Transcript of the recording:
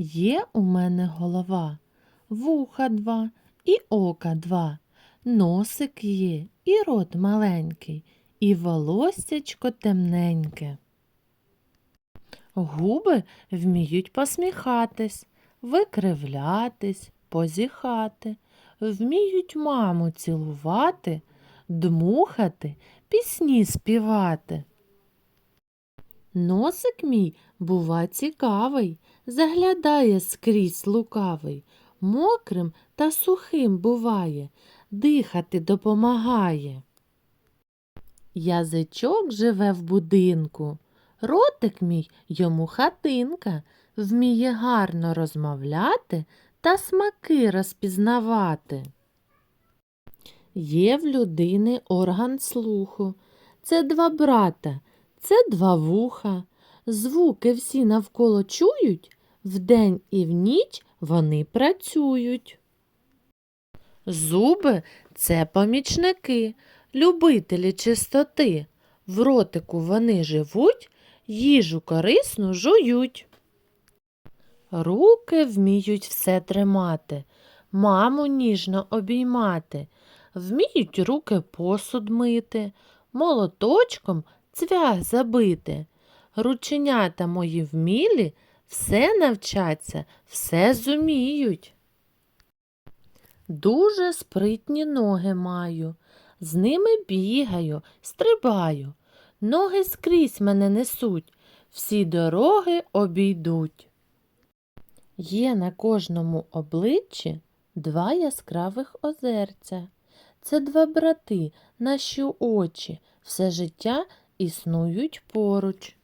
Є у мене голова, вуха два і ока два, носик є, і рот маленький, і волоссячко темненьке. Губи вміють посміхатись, викривлятись, позіхати, вміють маму цілувати, дмухати, пісні співати. Носик мій бува цікавий, заглядає скрізь лукавий, мокрим та сухим буває, дихати допомагає. Язичок живе в будинку, ротик мій йому хатинка, вміє гарно розмовляти та смаки розпізнавати. Є в людини орган слуху. Це два брата, це два вуха. Звуки всі навколо чують, вдень і в ніч вони працюють. Зуби це помічники, любителі чистоти. В ротику вони живуть, їжу корисну жують. Руки вміють все тримати, маму ніжно обіймати, вміють руки посуд мити, молоточком цвях забити. Рученята мої вмілі, все навчаться, все зуміють. Дуже спритні ноги маю, з ними бігаю, стрибаю. Ноги скрізь мене несуть, всі дороги обійдуть. Є на кожному обличчі два яскравих озерця. Це два брати, наші очі, все життя існують поруч.